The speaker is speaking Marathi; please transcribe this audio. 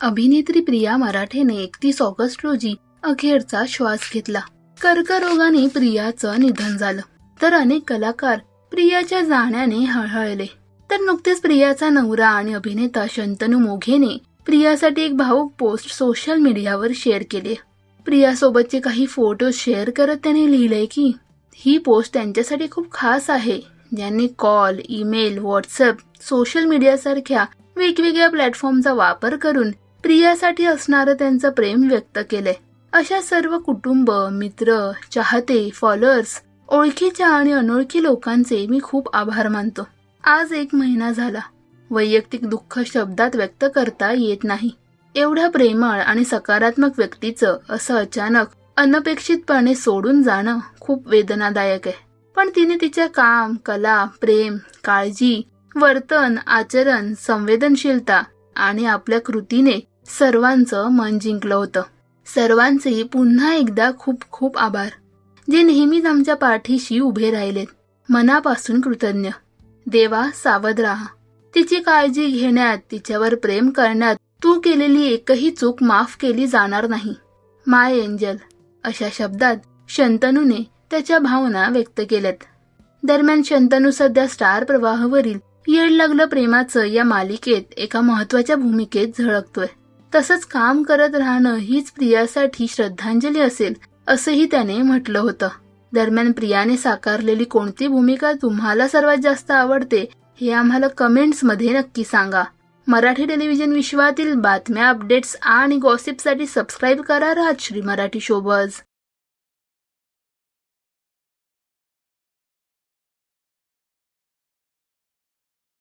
अभिनेत्री प्रिया मराठेने एकतीस ऑगस्ट रोजी अखेरचा श्वास घेतला. कर्करोगाने प्रियाचं निधन झालं. तर अनेक कलाकार प्रियाच्या जाण्याने हळहळले. तर नुकतेच प्रियाचा नवरा आणि अभिनेता शंतनू मोघेने प्रियासाठी एक भावूक पोस्ट सोशल मीडियावर शेअर केली. प्रियासोबतचे काही फोटो शेअर करत त्याने लिहिलंय की ही पोस्ट त्यांच्यासाठी खूप खास आहे. ज्यांनी कॉल ईमेल व्हॉट्सअप सोशल मीडियासारख्या वेगवेगळ्या प्लॅटफॉर्मचा वापर करून प्रियासाठी असणारं त्यांचं प्रेम व्यक्त केलंय. अशा सर्व कुटुंब मित्र चाहते फॉलोअर्स ओळखीच्या आणि अनोळखी लोकांचे मी खूप आभार मानतो. आज एक महिना झाला. वैयक्तिक दुःख शब्दात व्यक्त करता येत नाही. एवढ्या प्रेमळ आणि सकारात्मक व्यक्तीचं असं अचानक अनपेक्षितपणे सोडून जाणं खूप वेदनादायक आहे. पण तिने तिच्या काम कला प्रेम काळजी वर्तन आचरण संवेदनशीलता आणि आपल्या कृतीने सर्वांचं मन जिंकलं होतं. सर्वांचे पुन्हा एकदा खूप खूप आभार. जे नेहमीच आमच्या पाठीशी उभे राहिलेत. मनापासून कृतज्ञ. देवा सावध राहा. तिची काळजी घेण्यात तिच्यावर प्रेम करण्यात तू केलेली एकही चूक माफ केली जाणार नाही. My angel. अशा शब्दात शंतनूने त्याच्या भावना व्यक्त केल्यात. दरम्यान शंतनू सध्या स्टार प्रवाहावरील येड लागलं प्रेमाचं या मालिकेत एका महत्त्वाच्या भूमिकेत झळकतोय. तसंच काम करत राहणं हीच प्रियासाठी श्रद्धांजली असेल असंही त्याने म्हटलं होतं. दरम्यान प्रियाने साकारलेली कोणती भूमिका तुम्हाला सर्वात जास्त आवडते हे आम्हाला कमेंट्समध्ये नक्की सांगा. मराठी टेलिव्हिजन विश्वातील बातम्या अपडेट्स आणि गॉसिपसाठी सबस्क्राईब करा राजश्री मराठी शोबज